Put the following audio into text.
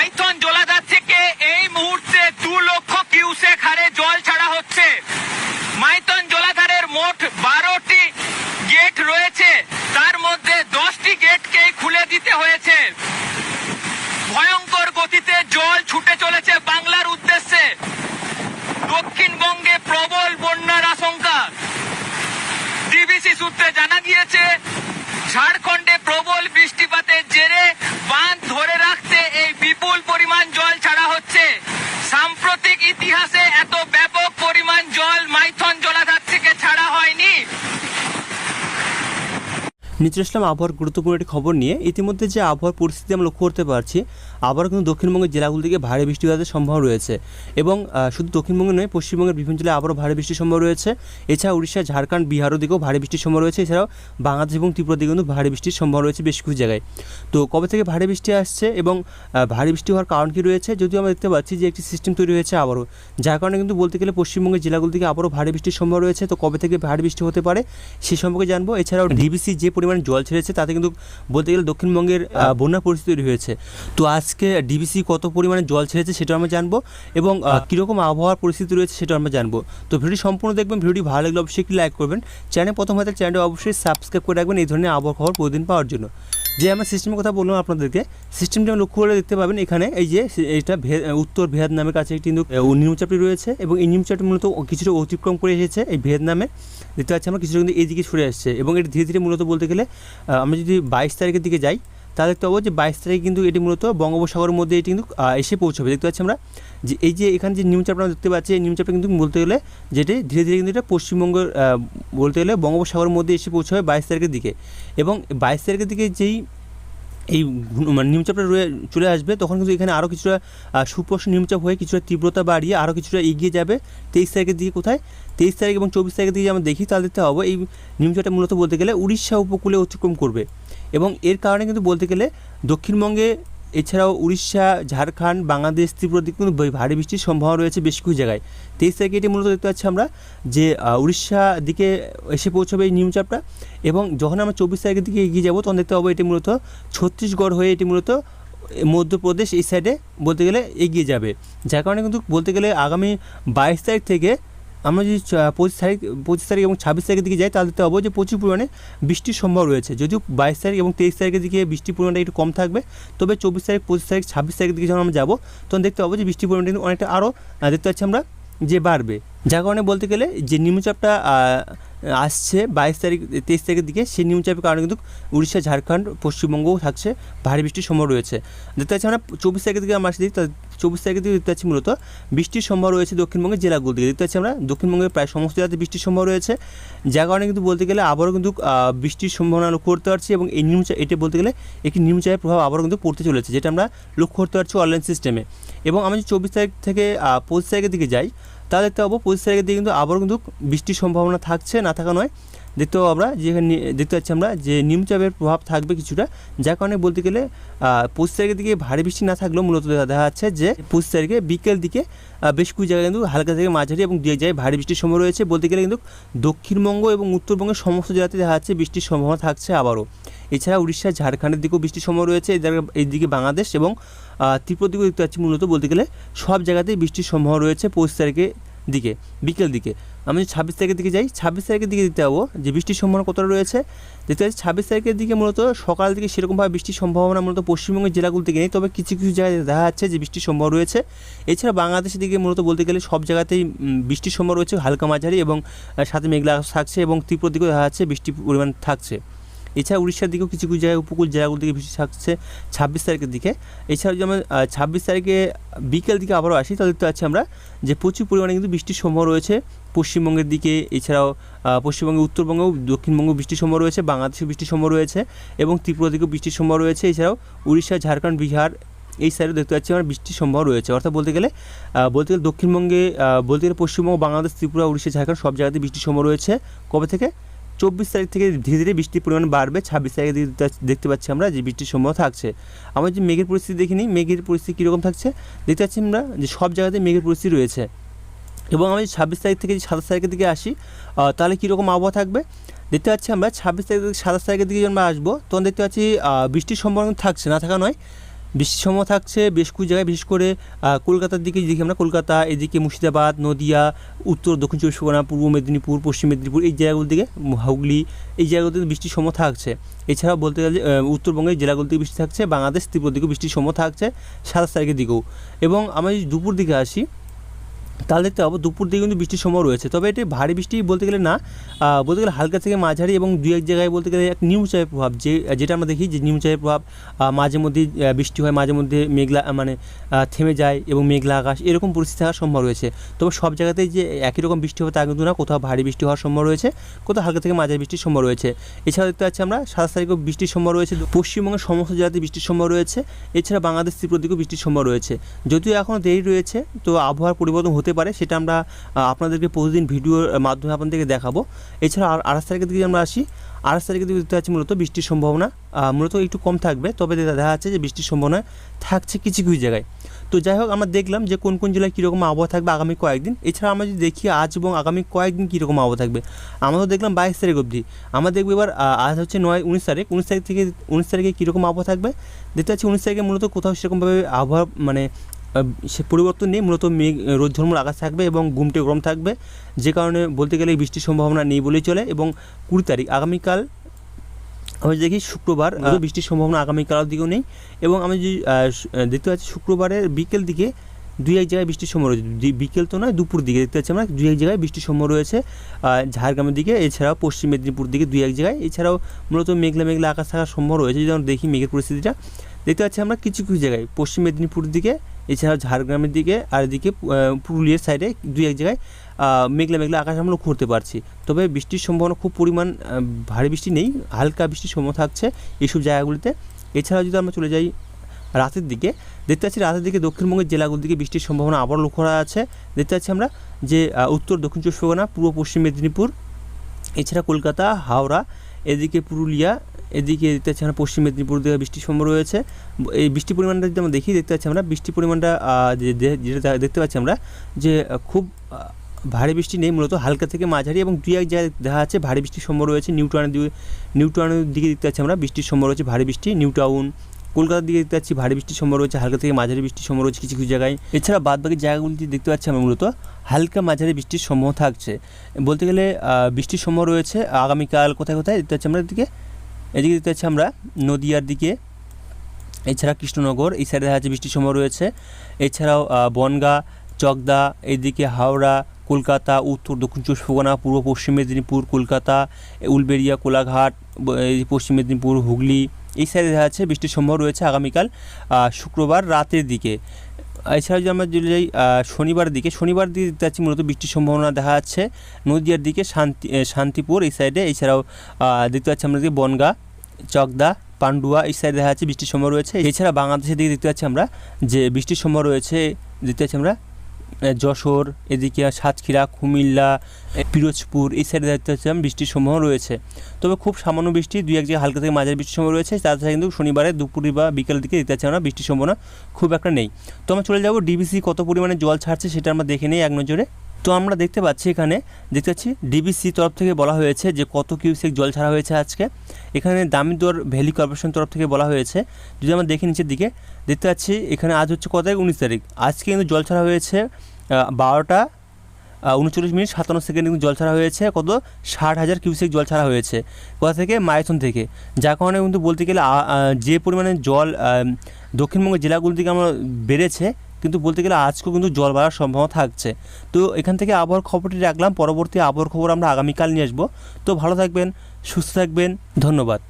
মাইথন জলাধার থেকে এই মুহূর্তে দু লক্ষ কিউসেক হারে জল ছাড়া হচ্ছে। মাইথন জলাধারের মোট বারোটি গেট রয়েছে। তার মধ্যে দশটি গেটকেই খুলে দিতে হয়েছে ভয়ঙ্কর গতিতে জল ছুটে চলেছে বাংলার উদ্দেশ্যে দক্ষিণবঙ্গে প্রবল বন্যার আশঙ্কা ডিবিসি সূত্রে জানা গিয়েছে ঝাড়খণ্ডে প্রবল বৃষ্টিপাতের জেরে বাঁধ ধরে রাখতে এই বিপুল পরিমাণ জল ছাড়া হচ্ছে সাম্প্রতিক ইতিহাসে এত ব্যাপক পরিমাণ জল মাইথন জলাধার থেকে ছাড়া হয়নি নিচে আসলাম আবহাওয়ার গুরুত্বপূর্ণ একটি খবর নিয়ে। ইতিমধ্যে যে আবহাওয়ার পরিস্থিতি আমরা লক্ষ্য করতে পারছি আবারও কিন্তু দক্ষিণবঙ্গের জেলাগুলো থেকে ভারী বৃষ্টিপাতের সম্ভাবনা রয়েছে এবং শুধু দক্ষিণবঙ্গে নয় পশ্চিমবঙ্গের বিভিন্ন জেলায় আবারও ভারী বৃষ্টির সম্ভাবনা রয়েছে। এছাড়া উড়িষ্যা ঝাড়খণ্ড বিহারও দিকেও ভারী বৃষ্টির সম্ভাবনা রয়েছে। এছাড়াও বাংলাদেশ এবং ত্রিপুরা দিকে কিন্তু ভারী বৃষ্টির সম্ভাবনা রয়েছে বেশ কিছু জায়গায়। তো কবে থেকে ভারী বৃষ্টি আসছে এবং ভারী বৃষ্টি হওয়ার কারণ কী রয়েছে? যদিও আমরা দেখতে পাচ্ছি যে একটি সিস্টেম তৈরি হয়েছে আবারও। যার কারণে কিন্তু বলতে গেলে পশ্চিমবঙ্গের জেলাগুলো থেকে আবারও ভারী বৃষ্টির সম্ভাবনা রয়েছে। তো কবে থেকে ভারী বৃষ্টি হতে পারে সে সম্পর্কে জানব। এছাড়াও ডিবিসি যে পরিমাণ জল ছেড়েছে তাতে কিন্তু বলতে গেলে দক্ষিণবঙ্গের বন্যা পরিস্থিতি তৈরি হয়েছে। তো আজকে ডিবিসি কত পরিমাণে জল ছেড়েছে সেটা আমরা জানব এবং কীরকম আবহাওয়ার পরিস্থিতি রয়েছে সেটা আমরা জানব। তো ভিডিওটি সম্পূর্ণ দেখবেন ভিডিওটি ভালো লাগলে অবশ্যই একটি লাইক করবেন। চ্যানেল প্রথম হয়তো চ্যানেলটি অবশ্যই সাবস্ক্রাইব করে রাখবেন এই ধরনের আবহাওয়া খবর প্রতিদিন পাওয়ার জন্য। যে আমি সিস্টেমের কথা বললাম আপনাদেরকে সিস্টেমটা লক্ষ্য করে দেখতে পাবেন এখানে এই যে এটা উত্তর ভিয়েতনামের কাছে কিন্তু নিম্নচাপটি রয়েছে এবং এই নিম্নচাপটি মূলত কিছুটা অতিক্রম করে এসেছে এই ভিয়েতনামে দেখতে পাচ্ছি আমরা, কিছুটা কিন্তু এই দিকে ছুটে আসছে এবং এটা ধীরে ধীরে মূলত বলতে গেলে আমি আমরা যদি বাইশ তারিখের দিকে যাই তাহলে দেখতে পাবো যে বাইশ তারিখে কিন্তু এটি মূলত বঙ্গোপসাগরের মধ্যে এটি কিন্তু এসে পৌঁছবে। দেখতে পাচ্ছি আমরা যে এই যে এখানে যে নিম্নচাপটা আমরা দেখতে পাচ্ছি এই নিম্নচাপটা কিন্তু বলতে গেলে যেটি ধীরে ধীরে কিন্তু এটা পশ্চিমবঙ্গের বলতে গেলে বঙ্গোপসাগরের মধ্যে এসে পৌঁছবে বাইশ তারিখের দিকে। এবং বাইশ তারিখের দিকে যেই এই মানে নিম্নচাপটা রয়ে চলে আসবে তখন কিন্তু এখানে আরও কিছুটা আহ, সুপ্রশ্ন নিম্নচাপ হয়ে কিছুটা তীব্রতা বাড়িয়ে আরও কিছুটা এগিয়ে যাবে তেইশ তারিখের দিকে কোথায়? তেইশ তারিখ এবং চব্বিশ তারিখের দিকে আমরা দেখি তাহলে দেখতে হবে এই নিম্নচাপটা মূলত বলতে গেলে উড়িষ্যা উপকূলে অতিক্রম করবে। এবং এর কারণে কিন্তু বলতে গেলে দক্ষিণবঙ্গে, এছাড়াও উড়িষ্যা, ঝাড়খণ্ড, বাংলাদেশ ত্রিপুরার দিকে কিন্তু ভারী বৃষ্টির সম্ভাবনা রয়েছে বেশ কিছু জায়গায়। তেইশ তারিখে এটি মূলত দেখতে পাচ্ছি আমরা যে উড়িষ্যা দিকে এসে পৌঁছবে এই নিম্নচাপটা এবং যখন আমরা চব্বিশ তারিখের দিকে এগিয়ে যাব, তখন দেখতে পাবো এটি মূলত ছত্তিশগড় হয়ে এটি মূলত মধ্যপ্রদেশ এই সাইডে বলতে গেলে এগিয়ে যাবে। যার কারণে কিন্তু বলতে গেলে আগামী বাইশ তারিখ থেকে আমরা যদি পঁচিশ তারিখ পঁচিশ তারিখ এবং ছাব্বিশ তারিখের দিকে যাই, তাহলে দেখতে যে প্রচুর পরিমাণে বৃষ্টির সম্ভব রয়েছে। যদিও বাইশ তারিখ এবং তেইশ তারিখের দিকে বৃষ্টির পরিমাণটা একটু কম থাকবে, তবে চব্বিশ তারিখ, পঁচিশ তারিখ, ছাব্বিশ তারিখের দিকে যখন আমরা যাব, তখন দেখতে পাবো যে বৃষ্টির পরিমাণটা কিন্তু অনেকটা আরও দেখতে পাচ্ছি আমরা যে বাড়বে। যার কারণে বলতে গেলে যে নিম্নচাপটা আসছে বাইশ তারিখ, তেইশ তারিখের দিকে। সেই নিম্নচাপের কারণে কিন্তু উড়িষ্যা, ঝাড়খণ্ড পশ্চিমবঙ্গও থাকছে ভারী বৃষ্টির সম্ভব রয়েছে। দেখতে পাচ্ছি আমরা চব্বিশ তারিখের দিকে আমরা আসছি চব্বিশ তারিখের দিকে দেখতে পাচ্ছি মূলত বৃষ্টির সম্ভব রয়েছে দক্ষিণবঙ্গের জেলাগুলো দিকে। দেখতে পাচ্ছি আমরা দক্ষিণবঙ্গের প্রায় সমস্ত জেলাতে বৃষ্টির সম্ভব রয়েছে। যার কারণে কিন্তু বলতে গেলে আবারও কিন্তু বৃষ্টির সম্ভাবনা লক্ষ্য করতে পারছি এবং এই নিম্নচাপ এটা বলতে গেলে একটি নিম্নচাপের প্রভাব আবারও কিন্তু পড়তে চলেছে, যেটা আমরা লক্ষ্য করতে পারছি অনলাইন সিস্টেমে এবং আমি চব্বিশ তারিখ থেকে পঁচিশ তারিখের দিকে যাই তাহলে দেখতে পাবো পঁচিশ তারিখের দিকে কিন্তু আবারও কিন্তু বৃষ্টির সম্ভাবনা থাকছে, না থাকা নয়। পাবো আমরা যেখানে দেখতে পাচ্ছি আমরা যে নিম্নচাপের প্রভাব থাকবে কিছুটা, যার কারণে বলতে গেলে পঁচিশ তারিখের দিকে ভারী বৃষ্টি না থাকলেও মূলত দেখা যাচ্ছে যে পঁচিশ তারিখে বিকেল দিকে বেশ কিছু জায়গায় কিন্তু হালকা থেকে মাঝারি এবং দু এক জায়গায় ভারী বৃষ্টির সম্ভাবনা রয়েছে। বলতে গেলে কিন্তু দক্ষিণবঙ্গ এবং উত্তরবঙ্গের সমস্ত জেলাতে দেখা যাচ্ছে বৃষ্টির সম্ভাবনা থাকছে আবারও। এছাড়া উড়িষ্যা ঝাড়খণ্ডের দিকেও বৃষ্টির সম্ভাবনা রয়েছে। এইদিকে বাংলাদেশ এবং ত্রিপুরা দিকেও দেখতে পাচ্ছি মূলত বলতে গেলে সব জায়গাতেই বৃষ্টির সম্ভাবনা রয়েছে পঁচিশ তারিখে দিকে, বিকেল দিকে। আমি যদি ছাব্বিশ তারিখের দিকে যাই, ছাব্বিশ তারিখের দিকে দেখতে পাবো যে বৃষ্টির সম্ভাবনা কতটা রয়েছে। দেখতে পাচ্ছি ছাব্বিশ তারিখের দিকে মূলত সকাল দিকে সেরকমভাবে বৃষ্টির সম্ভাবনা মূলত পশ্চিমবঙ্গের জেলাগুলো থেকে নেই। তবে কিছু কিছু জায়গায় দেখা যাচ্ছে যে বৃষ্টির সম্ভাবনা রয়েছে। এছাড়া বাংলাদেশের দিকে মূলত বলতে গেলে সব জায়গাতেই বৃষ্টির সম্ভাবনা রয়েছে, হালকা মাঝারি এবং সাথে মেঘলা থাকছে এবং ত্রিপুরার দিকেও দেখা যাচ্ছে বৃষ্টির পরিমাণ থাকছে। এছাড়া উড়িষ্যার দিকেও কিছু কিছু জায়গায় উপকূল জেলাগুলো দিকে বৃষ্টি থাকছে ছাব্বিশ তারিখের দিকে। এছাড়া যেমন ছাব্বিশ তারিখে বিকেল দিকে আবারও আসি তাহলে দেখতে পাচ্ছি আমরা যে প্রচুর পরিমাণে কিন্তু বৃষ্টির সম্ভাবনা রয়েছে। পশ্চিমবঙ্গের দিকে এছাড়াও আহ, পশ্চিমবঙ্গের উত্তরবঙ্গেও দক্ষিণবঙ্গ বৃষ্টির সম্ভাবনা রয়েছে বাংলাদেশে বৃষ্টির সম্ভাবনা রয়েছে এবং ত্রিপুরা দিকেও বৃষ্টির সম্ভাবনা রয়েছে। এছাড়াও উড়িষ্যা ঝাড়খণ্ড বিহার এই সাইডে দেখতে পাচ্ছি আমরা বৃষ্টির সম্ভাবনা রয়েছে। অর্থাৎ বলতে গেলে বলতে গেলে দক্ষিণবঙ্গে বলতে গেলে পশ্চিমবঙ্গ বাংলাদেশ ত্রিপুরা উড়িষ্যা ঝাড়খণ্ড সব জায়গাতে বৃষ্টির সম্ভাবনা রয়েছে। কবে থেকে? চব্বিশ তারিখ থেকে ধীরে ধীরে বৃষ্টির পরিমাণ বাড়বে। ছাব্বিশ তারিখে দেখতে- পাচ্ছি আমরা যে বৃষ্টির সম্ভাবনা থাকছে। আমরা যে মেঘের পরিস্থিতি দেখিনি, মেঘের পরিস্থিতি কীরকম থাকছে? দেখতে পাচ্ছি আমরা যে সব জায়গাতে মেঘের পরিস্থিতি রয়েছে। এবং আমি ছাব্বিশ তারিখ থেকে সাতাশ তারিখের দিকে আসি তাহলে কীরকম আবহাওয়া থাকবে? দেখতে পাচ্ছি আমরা ছাব্বিশ তারিখ থেকে সাতাশ তারিখের দিকে যখন আমরা আসব, তখন দেখতে পাচ্ছি বৃষ্টির সম্ভাবনা থাকছে, না থাকা নয়। বৃষ্টির সময় থাকছে, বেশ কিছু জায়গায়, বিশেষ করে কলকাতার দিকে দেখি আমরা, কলকাতা, এদিকে মুর্শিদাবাদ, নদিয়া, উত্তর, দক্ষিণ চব্বিশ পরগনা, পূর্ব মেদিনীপুর, পশ্চিম মেদিনীপুর, এই জায়গাগুলো দিকে হুগলি, এই জায়গাগুলোতে বৃষ্টির সময় থাকছে। এছাড়াও বলতে গেলে উত্তরবঙ্গের জেলাগুলো থেকে বৃষ্টি থাকছে, বাংলাদেশ তীব্র দিকেও বৃষ্টির সময় থাকছে সাতাশ তারিখের দিকেও। এবং আমি দুপুর দিকে আসি তাহলে দেখতে পাবো দুপুর দিকে কিন্তু বৃষ্টির সময় রয়েছে। তবে এটি ভারী বৃষ্টি বলতে গেলে না বলতে গেলে হালকা থেকে মাঝারি এবং দু এক জায়গায় বলতে গেলে এক নিম্নচাপের প্রভাব, যে, যেটা আমরা দেখি যে নিম্নচাপের প্রভাব মাঝে মধ্যে বৃষ্টি হয়, মাঝে মধ্যে মেঘলা মানে থেমে যায় এবং মেঘলা আকাশ, এরকম পরিস্থিতি থাকার সম্ভব রয়েছে। তবে সব জায়গাতেই যে একই রকম বৃষ্টি হবে তা কিন্তু না, কোথাও ভারী বৃষ্টি হওয়ার সম্ভব রয়েছে, কোথাও হালকা থেকে মাঝারি বৃষ্টির সম্ভব রয়েছে। এছাড়া দেখতে পাচ্ছি আমরা সাতাশ তারিখেও বৃষ্টির সম্ভব রয়েছে, পশ্চিমবঙ্গের সমস্ত জেলাতে বৃষ্টির সম্ভব রয়েছে, এছাড়া বাংলাদেশ ত্রিপুরা দিকেও বৃষ্টির সম্ভব রয়েছে। যদিও এখনও দেরি রয়েছে, তো আবহাওয়ার পরিবর্তন হতে পারে, সেটা আমরা আপনাদেরকে প্রতিদিন ভিডিওর মাধ্যমে আপনাদেরকে দেখাবো। এছাড়া আর আঠাশ তারিখের দিকে আমরা আসি আঠাশ তারিখের দিকে দেখতে পাচ্ছি মূলত বৃষ্টির সম্ভাবনা মূলত একটু কম থাকবে, তবে দেখা যাচ্ছে যে বৃষ্টির সম্ভাবনা থাকছে কিছু কিছু জায়গায়। তো যাই হোক, আমরা দেখলাম যে কোন কোন জেলায় কীরকম আবহাওয়া থাকবে আগামী কয়েকদিন। এছাড়া আমরা যদি দেখি আজ এবং আগামী কয়েকদিন কীরকম আবহাওয়া থাকবে, আমরা তো দেখলাম বাইশ তারিখ অবধি। আমরা দেখব এবার আজ হচ্ছে নয়, উনিশ তারিখ। উনিশ তারিখ থেকে, উনিশ তারিখে কীরকম আবহাওয়া থাকবে? দেখতে পাচ্ছি উনিশ তারিখে মূলত কোথাও সেরকমভাবে আবহাওয়া মানে সে পরিবর্তন নেই মূলত মেঘ রোদ ঝলমল আকাশ থাকবে এবং গুমটে গরম থাকবে। যে কারণে বলতে গেলে বৃষ্টির সম্ভাবনা নেই বলেই চলে এবং কুড়ি তারিখ আগামীকাল আমি যদি দেখি শুক্রবার বৃষ্টির সম্ভাবনা আগামীকালের দিকেও নেই এবং আমি যদি দেখতে পাচ্ছি শুক্রবারের বিকেল দিকে দুই এক জায়গায় বৃষ্টির সময় রয়েছে। বিকেল তো নয় দুপুর দিকে দেখতে পাচ্ছি আমরা দুই এক জায়গায় বৃষ্টির সময় রয়েছে। ঝাড়গ্রামের দিকে এছাড়াও পশ্চিম মেদিনীপুর দিকে দুই এক জায়গায় এছাড়াও মূলত মেঘলা মেঘলা আকাশ থাকার সম্ভব রয়েছে। যদি আমরা দেখি মেঘের পরিস্থিতিটা দেখতে পাচ্ছি আমরা কিছু কিছু জায়গায় পশ্চিম মেদিনীপুর দিকে এছাড়াও ঝাড়গ্রামের দিকে আর এদিকে পুরুলিয়ার সাইডে দুই এক জায়গায় মেঘলা মেঘলা আকাশ আমরা করতে পারছি। তবে বৃষ্টির সম্ভাবনা খুব পরিমাণ ভারী বৃষ্টি নেই, হালকা বৃষ্টির সম্ভাবনা থাকছে এইসব জায়গাগুলিতে। এছাড়াও যদি আমরা চলে যাই রাতের দিকে, দেখতে পাচ্ছি রাতের দিকে দক্ষিণবঙ্গের জেলাগুলির দিকে বৃষ্টির সম্ভাবনা আবার লক্ষ্য করা আছে দেখতে পাচ্ছি আমরা যে উত্তর, দক্ষিণ চব্বিশ পরগনা, পূর্ব পশ্চিম মেদিনীপুর, এছাড়া কলকাতা, হাওড়া, এদিকে পুরুলিয়া এদিকে দেখতে পাচ্ছি আমরা পশ্চিম মেদিনীপুর দিকে বৃষ্টির সম্ভব রয়েছে। এই বৃষ্টির পরিমাণটা যদি আমরা দেখি, দেখতে পাচ্ছি আমরা বৃষ্টির পরিমাণটা যেটা দেখতে পাচ্ছি আমরা যে খুব ভারী বৃষ্টি নেই, মূলত হালকা থেকে মাঝারি এবং দুই এক জায়গায় দেখা যাচ্ছে ভারী বৃষ্টির সম্ভব রয়েছে। নিউটাউনের দিকে নিউটাউনের দিকে দেখতে পাচ্ছি আমরা বৃষ্টির সম্ভব রয়েছে ভারী বৃষ্টি। নিউটাউন কলকাতার দিকে দেখতে পাচ্ছি ভারী বৃষ্টির সম্ভব রয়েছে, হালকা থেকে মাঝারি বৃষ্টির সম্ভব রয়েছে কিছু কিছু জায়গায়। এছাড়া বাদ বাকি জায়গাগুলিতে দেখতে পাচ্ছি আমরা মূলত হালকা মাঝারি বৃষ্টির সম্ভাবনা থাকছে। বলতে গেলে বৃষ্টির সম্ভাবনা রয়েছে। আগামীকাল কোথায় কোথায়? দেখতে পাচ্ছি আমরা এদিকে এদিকে দেখতে পাচ্ছি আমরা নদিয়ার দিকে। এছাড়া কৃষ্ণনগর, এই সাইডে দেখা যাচ্ছে বৃষ্টির সম্ভাবনা রয়েছে। এছাড়াও বনগাঁ, চকদা, এদিকে হাওড়া, কলকাতা, উত্তর, দক্ষিণ চব্বিশ পরগনা, পূর্ব পশ্চিম মেদিনীপুর, কলকাতা, উলবেড়িয়া, কোলাঘাট পশ্চিম মেদিনীপুর, হুগলি, এই সাইডে দেখা যাচ্ছে বৃষ্টির সম্ভাবনা রয়েছে আগামীকাল শুক্রবার রাতের দিকে। এছাড়া যদি আমরা যদি শনিবার দিকে শনিবার দিকে দেখতে পাচ্ছি মূলত বৃষ্টির সম্ভাবনা দেখা যাচ্ছে। নদীয়ার দিকে শান্তি শান্তিপুর এই সাইডে এছাড়াও দেখতে পাচ্ছি আমরা দিকে বনগা, চকদা, পান্ডুয়া এই সাইডে দেখা যাচ্ছে বৃষ্টির সম্ভাবনা রয়েছে। এছাড়া বাংলাদেশের দিকে দেখতে পাচ্ছি আমরা যে বৃষ্টির সম্ভাবনা রয়েছে, দেখতে পাচ্ছি আমরা যশোর, এদিকে সাতক্ষীরা, কুমিল্লা পিরোজপুর, এই সাইডে দেখতে পাচ্ছিলাম বৃষ্টির সম্ভাবনা রয়েছে। তবে খুব সামান্য বৃষ্টি, দুই এক জায়গায় হালকা থেকে মাঝারি বৃষ্টির সম্ভাবনা রয়েছে। তাছাড়া কিন্তু শনিবারে দুপুরে বা বিকেলের দিকে দেখতে পাচ্ছি আমরা বৃষ্টির সম্ভাবনা খুব একটা নেই। তো আমরা চলে যাব ডিবিসি কত পরিমাণে জল ছাড়ছে সেটা আমরা দেখে নিই এক নজরে। তো আমরা দেখতে পাচ্ছি এখানে, দেখতে পাচ্ছি ডিবিসি তরফ থেকে বলা হয়েছে যে কত কিউসেক জল ছাড়া হয়েছে আজকে। এখানে দামিদর ভ্যালি কর্পোরেশন তরফ থেকে বলা হয়েছে। যদি আমরা দেখি নিচের দিকে, দেখতে পাচ্ছি এখানে আজ হচ্ছে কত তারিখ? উনিশ তারিখ। আজকে কিন্তু জল ছাড়া হয়েছে বারোটা উনচল্লিশ মিনিট সাতান্ন সেকেন্ড কিন্তু জল ছাড়া হয়েছে, কত? ষাট হাজার কিউসেক জল ছাড়া হয়েছে। কোথা থেকে? মাইথন থেকে। যার কারণে কিন্তু বলতে গেলে যে পরিমাণে জল দক্ষিণবঙ্গের জেলাগুলো থেকে আমরা বেড়েছে কিন্তু বলতে গেলে আজকেও কিন্তু জল বাড়ার সম্ভাবনা থাকছে। তো এখান থেকে আবহাওয়ার খবরটি রাখলাম। পরবর্তী আবহাওয়ার খবর আমরা আগামীকাল নিয়ে আসব। তো ভালো থাকবেন, সুস্থ থাকবেন। ধন্যবাদ।